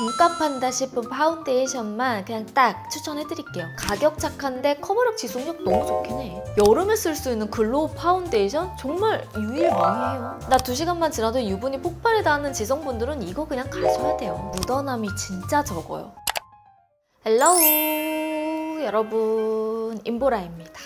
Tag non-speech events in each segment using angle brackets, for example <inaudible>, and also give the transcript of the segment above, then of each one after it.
돈값한다 싶은 파운데이션만 그냥 딱 추천해드릴게요. 가격 착한데 커버력 지속력 너무 좋긴 해. 여름에 쓸 수 있는 글로우 파운데이션 정말 유일무이해요. 나 두 시간만 지나도 유분이 폭발에 닿는 지성분들은 이거 그냥 가셔야 돼요. 묻어남이 진짜 적어요. 헬로우 여러분 임보라입니다.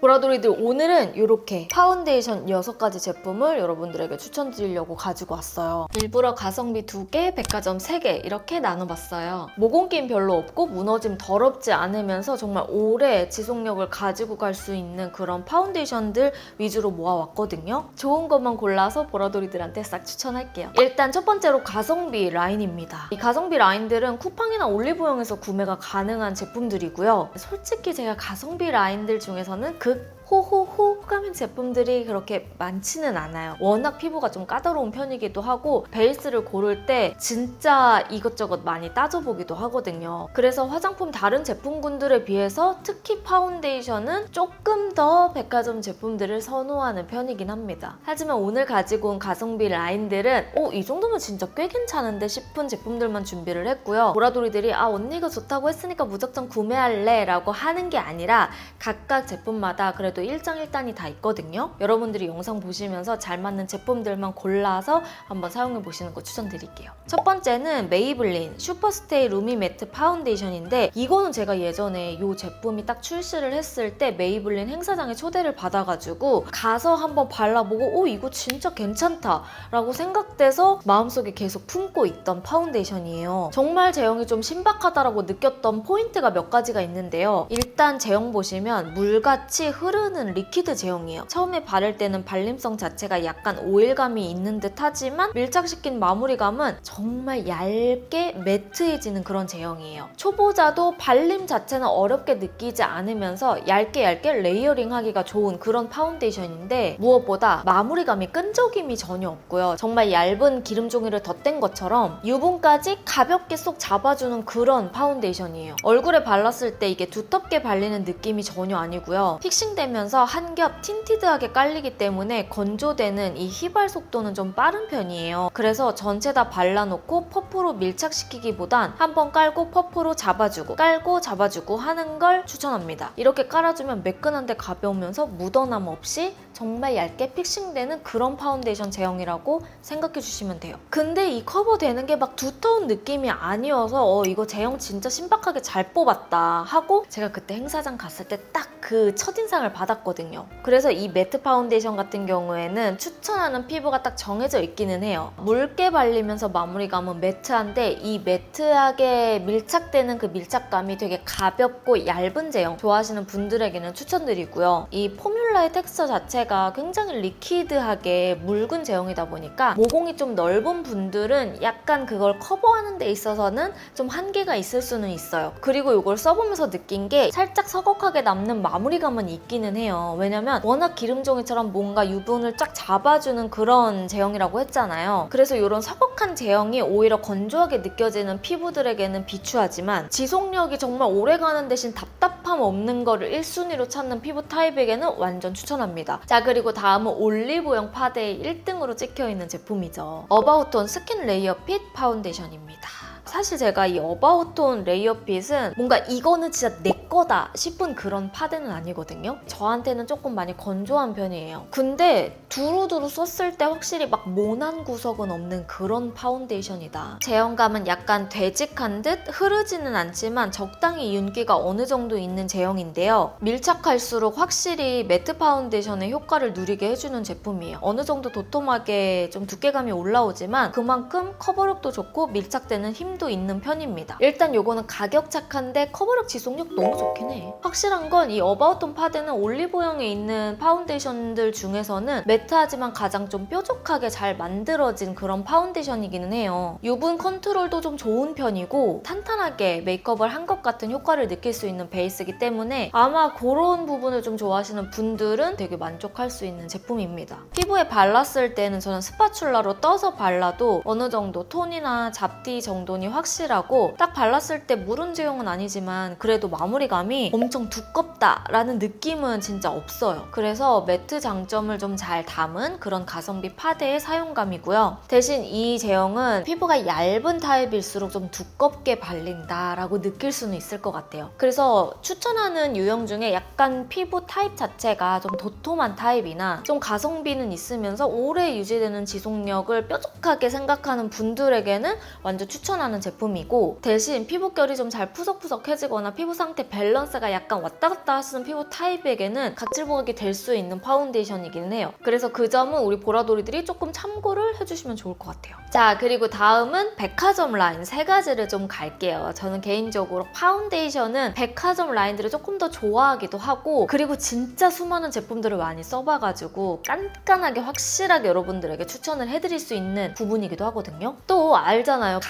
보라돌이들 오늘은 이렇게 파운데이션 6가지 제품을 여러분들에게 추천드리려고 가지고 왔어요. 일부러 가성비 2개, 백화점 3개 이렇게 나눠봤어요. 모공김 별로 없고 무너짐 더럽지 않으면서 정말 오래 지속력을 가지고 갈 수 있는 그런 파운데이션들 위주로 모아왔거든요. 좋은 것만 골라서 보라돌이들한테 싹 추천할게요. 일단 첫 번째로 가성비 라인입니다. 이 가성비 라인들은 쿠팡이나 올리브영에서 구매가 가능한 제품들이고요. 솔직히 제가 가성비 라인들 중에서는 クッ 호호호 호감인 제품들이 그렇게 많지는 않아요. 워낙 피부가 좀 까다로운 편이기도 하고 베이스를 고를 때 진짜 이것저것 많이 따져보기도 하거든요. 그래서 화장품 다른 제품군들에 비해서 특히 파운데이션은 조금 더 백화점 제품들을 선호하는 편이긴 합니다. 하지만 오늘 가지고 온 가성비 라인들은 어, 이 정도면 진짜 꽤 괜찮은데 싶은 제품들만 준비를 했고요. 보라돌이들이 아 언니가 좋다고 했으니까 무작정 구매할래 라고 하는 게 아니라 각각 제품마다 그래도 일장일단이 다 있거든요. 여러분들이 영상 보시면서 잘 맞는 제품들만 골라서 한번 사용해 보시는 거 추천드릴게요. 첫 번째는 메이블린 슈퍼스테이 루미 매트 파운데이션인데 이거는 제가 예전에 이 제품이 딱 출시를 했을 때 메이블린 행사장에 초대를 받아가지고 가서 한번 발라보고 오 이거 진짜 괜찮다 라고 생각돼서 마음속에 계속 품고 있던 파운데이션이에요. 정말 제형이 좀 신박하다라고 느꼈던 포인트가 몇 가지가 있는데요. 일단 제형 보시면 물같이 흐르는 리퀴드 제형이에요. 처음에 바를 때는 발림성 자체가 약간 오일감이 있는 듯 하지만 밀착시킨 마무리감은 정말 얇게 매트해지는 그런 제형이에요. 초보자도 발림 자체는 어렵게 느끼지 않으면서 얇게 얇게 레이어링 하기가 좋은 그런 파운데이션인데 무엇보다 마무리감이 끈적임이 전혀 없고요. 정말 얇은 기름 종이를 덧댄 것처럼 유분까지 가볍게 쏙 잡아주는 그런 파운데이션이에요. 얼굴에 발랐을 때 이게 두텁게 발리는 느낌이 전혀 아니고요. 픽싱되면 서 한 겹 틴티드하게 깔리기 때문에 건조되는 이 휘발 속도는 좀 빠른 편이에요. 그래서 전체 다 발라놓고 퍼프로 밀착시키기보단 한번 깔고 퍼프로 잡아주고 깔고 잡아주고 하는 걸 추천합니다. 이렇게 깔아주면 매끈한데 가벼우면서 묻어남 없이 정말 얇게 픽싱되는 그런 파운데이션 제형이라고 생각해 주시면 돼요. 근데 이 커버 되는 게 막 두터운 느낌이 아니어서 어, 이거 제형 진짜 신박하게 잘 뽑았다 하고 제가 그때 행사장 갔을 때 딱 그 첫인상을 받았거든요. 그래서 이 매트 파운데이션 같은 경우에는 추천하는 피부가 딱 정해져 있기는 해요. 묽게 발리면서 마무리감은 매트한데 이 매트하게 밀착되는 그 밀착감이 되게 가볍고 얇은 제형 좋아하시는 분들에게는 추천드리고요. 이 포뮬라의 텍스처 자체가 굉장히 리퀴드하게 묽은 제형이다 보니까 모공이 좀 넓은 분들은 약간 그걸 커버하는 데 있어서는 좀 한계가 있을 수는 있어요. 그리고 이걸 써보면서 느낀 게 살짝 서걱하게 남는 마무리감은 있기는 해요. 왜냐면 워낙 기름종이처럼 뭔가 유분을 쫙 잡아주는 그런 제형이라고 했잖아요. 그래서 이런 서걱한 제형이 오히려 건조하게 느껴지는 피부들에게는 비추하지만 지속력이 정말 오래 가는 대신 답답함 없는 거를 1순위로 찾는 피부 타입에게는 완전 추천합니다. 자 그리고 다음은 올리브영 파데의 1등으로 찍혀있는 제품이죠. 어바웃톤 스킨 레이어 핏 파운데이션입니다. 사실 제가 이 어바웃톤 레이어 핏은 뭔가 이거는 진짜 내 거다 싶은 그런 파데는 아니거든요. 저한테는 조금 많이 건조한 편이에요. 근데 두루두루 썼을 때 확실히 막 모난 구석은 없는 그런 파운데이션이다. 제형감은 약간 되직한 듯 흐르지는 않지만 적당히 윤기가 어느 정도 있는 제형인데요. 밀착할수록 확실히 매트 파운데이션의 효과를 누리게 해주는 제품이에요. 어느 정도 도톰하게 좀 두께감이 올라오지만 그만큼 커버력도 좋고 밀착되는 힘도 있는 편입니다. 일단 요거는 가격 착한데 커버력 지속력 너무 좋긴 해. 확실한 건 이 어바웃톤 파데는 올리브영에 있는 파운데이션들 중에서는 매트하지만 가장 좀 뾰족하게 잘 만들어진 그런 파운데이션이기는 해요. 유분 컨트롤도 좀 좋은 편이고 탄탄하게 메이크업을 한 것 같은 효과를 느낄 수 있는 베이스이기 때문에 아마 그런 부분을 좀 좋아하시는 분들은 되게 만족할 수 있는 제품입니다. 피부에 발랐을 때는 저는 스파츌라로 떠서 발라도 어느 정도 톤이나 잡티 제형이 확실하고 딱 발랐을 때 무른 제형은 아니지만 그래도 마무리감이 엄청 두껍다라는 느낌은 진짜 없어요. 그래서 매트 장점을 좀 잘 담은 그런 가성비 파데의 사용감이고요. 대신 이 제형은 피부가 얇은 타입일수록 좀 두껍게 발린다라고 느낄 수는 있을 것 같아요. 그래서 추천하는 유형 중에 약간 피부 타입 자체가 좀 도톰한 타입이나 좀 가성비는 있으면서 오래 유지되는 지속력을 뾰족하게 생각하는 분들에게는 완전 추천하는 제품이고 대신 피부결이 좀 잘 푸석푸석해지거나 피부 상태 밸런스가 약간 왔다 갔다 하시는 피부 타입에게는 각질부각이 될 수 있는 파운데이션이기는 해요. 그래서 그 점은 우리 보라돌이들이 조금 참고를 해주시면 좋을 것 같아요. 자 그리고 다음은 백화점 라인 세 가지를 좀 갈게요. 저는 개인적으로 파운데이션은 백화점 라인들을 조금 더 좋아하기도 하고 그리고 진짜 수많은 제품들을 많이 써봐가지고 깐깐하게 확실하게 여러분들에게 추천을 해드릴 수 있는 부분이기도 하거든요. 또 알잖아요.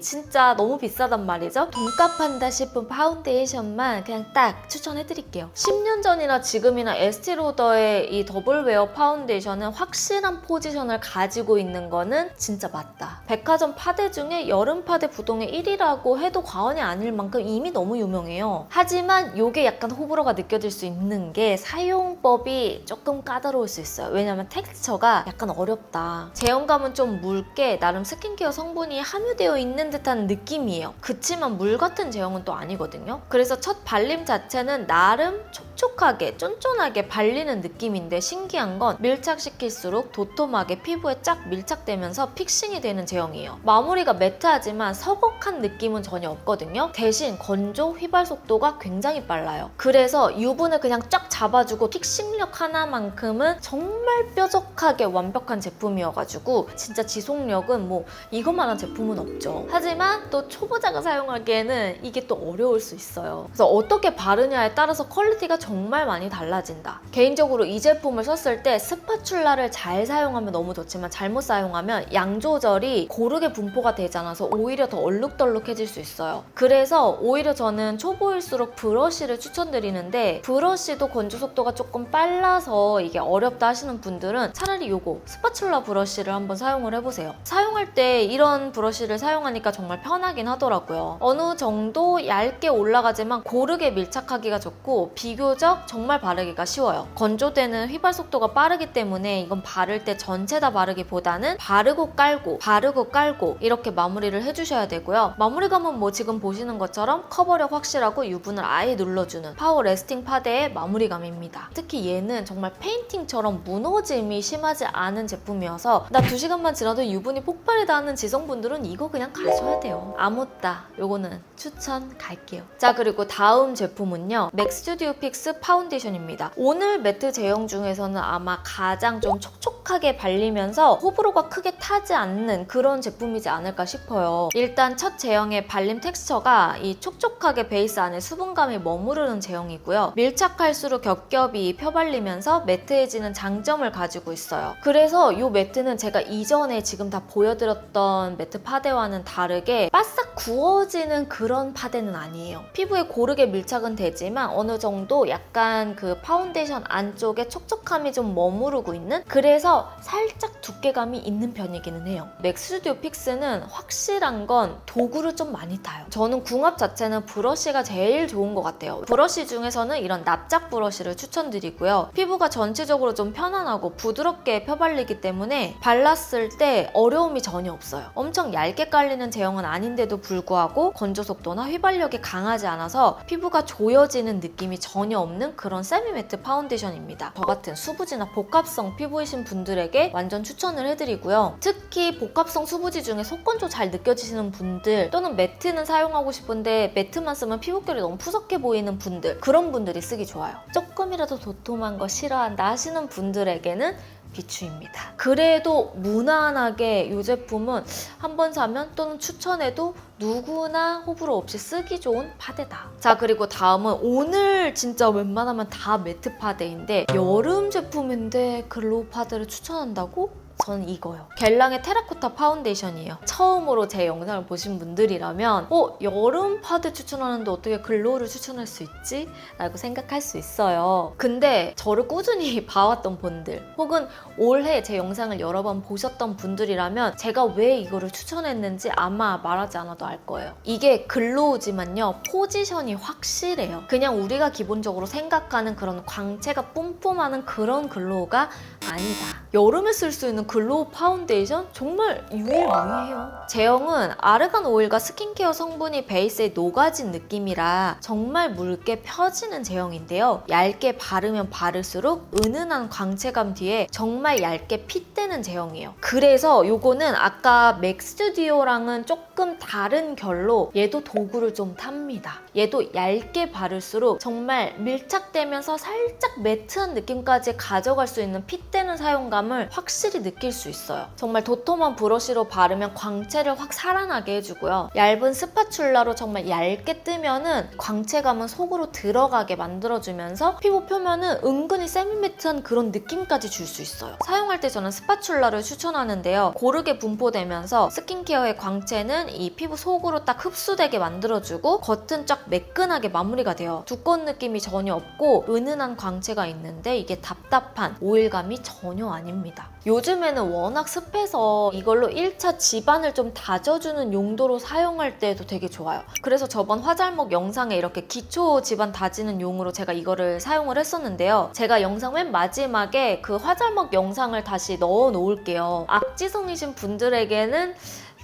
진짜 너무 비싸단 말이죠. 돈값 한다 싶은 파운데이션만 그냥 딱 추천해드릴게요. 10년 전이나 지금이나 에스티로더의 이 더블웨어 파운데이션은 확실한 포지션을 가지고 있는 거는 진짜 맞다. 백화점 파데 중에 여름 파데 부동의 1위라고 해도 과언이 아닐 만큼 이미 너무 유명해요. 하지만 이게 약간 호불호가 느껴질 수 있는 게 사용법이 조금 까다로울 수 있어요. 왜냐면 텍스처가 약간 어렵다. 제형감은 좀 묽게 나름 스킨케어 성분이 함유되어 있는 듯한 느낌이에요. 그치만 물 같은 제형은 또 아니거든요. 그래서 첫 발림 자체는 나름 촉 촉하게 쫀쫀하게 발리는 느낌인데 신기한 건 밀착시킬수록 도톰하게 피부에 쫙 밀착되면서 픽싱이 되는 제형이에요. 마무리가 매트하지만 서걱한 느낌은 전혀 없거든요. 대신 건조, 휘발 속도가 굉장히 빨라요. 그래서 유분을 그냥 쫙 잡아주고 픽싱력 하나만큼은 정말 뾰족하게 완벽한 제품이어가지고 진짜 지속력은 뭐 이것만한 제품은 없죠. 하지만 또 초보자가 사용하기에는 이게 또 어려울 수 있어요. 그래서 어떻게 바르냐에 따라서 퀄리티가 정말 많이 달라진다. 개인적으로 이 제품을 썼을 때 스파츌라를 잘 사용하면 너무 좋지만 잘못 사용하면 양 조절이 고르게 분포가 되지 않아서 오히려 더 얼룩덜룩해질 수 있어요. 그래서 오히려 저는 초보일수록 브러쉬를 추천드리는데 브러쉬도 건조 속도가 조금 빨라서 이게 어렵다 하시는 분들은 차라리 요거 스파츌라 브러쉬를 한번 사용을 해보세요. 사용할 때 이런 브러쉬를 사용하니까 정말 편하긴 하더라고요. 어느 정도 얇게 올라가지만 고르게 밀착하기가 좋고 비교 적 정말 바르기가 쉬워요. 건조대는 휘발 속도가 빠르기 때문에 이건 바를 때 전체 다 바르기보다는 바르고 깔고 바르고 깔고 이렇게 마무리를 해주셔야 되고요. 마무리감은 뭐 지금 보시는 것처럼 커버력 확실하고 유분을 아예 눌러주는 파워 레스팅 파데의 마무리감입니다. 특히 얘는 정말 페인팅처럼 무너짐이 심하지 않은 제품이어서 나 2시간만 지나도 유분이 폭발이다 하는 지성분들은 이거 그냥 가셔야 돼요. 아무따 요거는 추천 갈게요. 자 그리고 다음 제품은요. 맥스튜디오 픽스 파운데이션입니다. 오늘 매트 제형 중에서는 아마 가장 좀 촉촉하게 발리면서 호불호가 크게 타지 않는 그런 제품이지 않을까 싶어요. 일단 첫 제형의 발림 텍스처가 이 촉촉하게 베이스 안에 수분감이 머무르는 제형이고요. 밀착할수록 겹겹이 펴발리면서 매트해지는 장점을 가지고 있어요. 그래서 이 매트는 제가 이전에 지금 다 보여드렸던 매트 파데와는 다르게 바싹 구워지는 그런 파데는 아니에요. 피부에 고르게 밀착은 되지만 어느 정도 약간 그 파운데이션 안쪽에 촉촉함이 좀 머무르고 있는 그래서 살짝 두께감이 있는 편이기는 해요. 맥 스튜디오 픽스는 확실한 건 도구를 좀 많이 타요. 저는 궁합 자체는 브러쉬가 제일 좋은 것 같아요. 브러쉬 중에서는 이런 납작 브러쉬를 추천드리고요. 피부가 전체적으로 좀 편안하고 부드럽게 펴발리기 때문에 발랐을 때 어려움이 전혀 없어요. 엄청 얇게 깔리는 제형은 아닌데도 불구하고 건조 속도나 휘발력이 강하지 않아서 피부가 조여지는 느낌이 전혀 없는 그런 세미 매트 파운데이션입니다. 저 같은 수부지나 복합성 피부이신 분들에게 완전 추천을 해드리고요. 특히 복합성 수부지 중에 속건조 잘 느껴지시는 분들 또는 매트는 사용하고 싶은데 매트만 쓰면 피부결이 너무 푸석해 보이는 분들 그런 분들이 쓰기 좋아요. 조금이라도 도톰한 거 싫어한다 하시는 분들에게는 비추입니다. 그래도 무난하게 이 제품은 한 번 사면 또는 추천해도 누구나 호불호 없이 쓰기 좋은 파데다. 자 그리고 다음은 오늘 진짜 웬만하면 다 매트 파데인데 여름 제품인데 글로우 파데를 추천한다고? 전 이거요. 겔랑의 테라코타 파운데이션이에요. 처음으로 제 영상을 보신 분들이라면 어? 여름 파데 추천하는데 어떻게 글로우를 추천할 수 있지? 라고 생각할 수 있어요. 근데 저를 꾸준히 <laughs> 봐왔던 분들 혹은 올해 제 영상을 여러 번 보셨던 분들이라면 제가 왜 이거를 추천했는지 아마 말하지 않아도 알 거예요. 이게 글로우지만요. 포지션이 확실해요. 그냥 우리가 기본적으로 생각하는 그런 광채가 뿜뿜하는 그런 글로우가 아니다. 여름에 쓸 수 있는 글로우 파운데이션 정말 유일무이해요. 제형은 아르간 오일과 스킨케어 성분이 베이스에 녹아진 느낌이라 정말 묽게 펴지는 제형인데요. 얇게 바르면 바를수록 은은한 광채감 뒤에 정말 얇게 핏대는 제형이에요. 그래서 요거는 아까 맥스튜디오랑은 조금 다른 결로 얘도 도구를 좀 탑니다. 얘도 얇게 바를수록 정말 밀착되면서 살짝 매트한 느낌까지 가져갈 수 있는 핏대는 사용감을 확실히 느낄 수 있어요. 정말 도톰한 브러쉬로 바르면 광채를 확 살아나게 해주고요. 얇은 스파츌라로 정말 얇게 뜨면은 광채감은 속으로 들어가게 만들어주면서 피부 표면은 은근히 세미매트한 그런 느낌까지 줄 수 있어요. 사용할 때 저는 스파츌라를 추천하는데요. 고르게 분포되면서 스킨케어의 광채는 이 피부 속으로 딱 흡수되게 만들어주고 겉은 쫙 매끈하게 마무리가 돼요. 두꺼운 느낌이 전혀 없고 은은한 광채가 있는데 이게 답답한 오일감이 전혀 아닙니다. 요즘에 는 워낙 습해서 이걸로 1차 집안을 좀 다져주는 용도로 사용할 때도 되게 좋아요. 그래서 저번 화잘먹 영상에 이렇게 기초 집안 다지는 용으로 제가 이거를 사용을 했었는데요. 제가 영상 맨 마지막에 그 화잘먹 영상을 다시 넣어 놓을게요. 악지성이신 분들에게는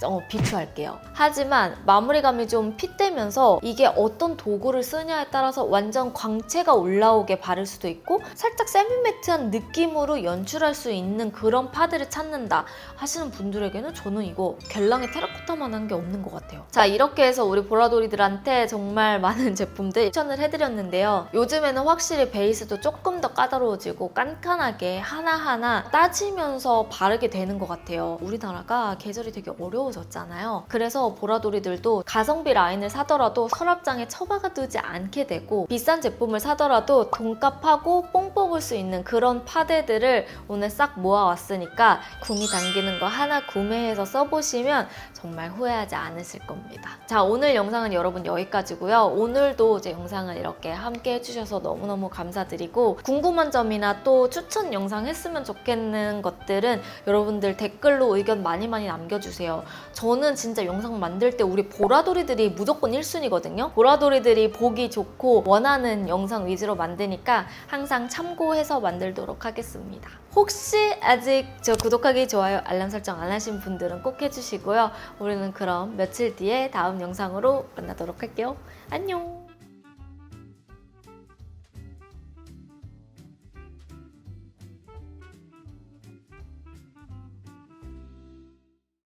어, 비추할게요. 하지만 마무리감이 좀 핏대면서 이게 어떤 도구를 쓰냐에 따라서 완전 광채가 올라오게 바를 수도 있고 살짝 세미매트한 느낌으로 연출할 수 있는 그런 파드를 찾는다 하시는 분들에게는 저는 이거 겔랑의 테라코타만한 게 없는 것 같아요. 자 이렇게 해서 우리 보라돌이들한테 정말 많은 제품들 추천을 해드렸는데요. 요즘에는 확실히 베이스도 조금 더 까다로워지고 깐깐하게 하나하나 따지면서 바르게 되는 것 같아요. 우리나라가 계절이 되게 어려워졌잖아요. 그래서 보라돌이들도 가성비 라인을 사더라도 서랍장에 처박아 두지 않게 되고 비싼 제품을 사더라도 돈값하고 뽕 뽑을 수 있는 그런 파데들을 오늘 싹 모아왔으니까 구미 당기는 거 하나 구매해서 써보시면 정말 후회하지 않으실 겁니다. 자 오늘 영상은 여러분 여기까지고요. 오늘도 제 영상을 이렇게 함께 해주셔서 너무너무 감사드리고 궁금한 점이나 또 추천 영상 했으면 좋겠는 것들은 여러분들 댓글로 의견 많이 많이 남겨주세요. 저는 진짜 영상 만들 때 우리 보라돌이들이 무조건 1순위거든요. 보라돌이들이 보기 좋고 원하는 영상 위주로 만드니까 항상 참고해서 만들도록 하겠습니다. 혹시 아직 저 구독하기, 좋아요, 알람 설정 안 하신 분들은 꼭 해주시고요. 우리는 그럼 며칠 뒤에 다음 영상으로 만나도록 할게요. 안녕!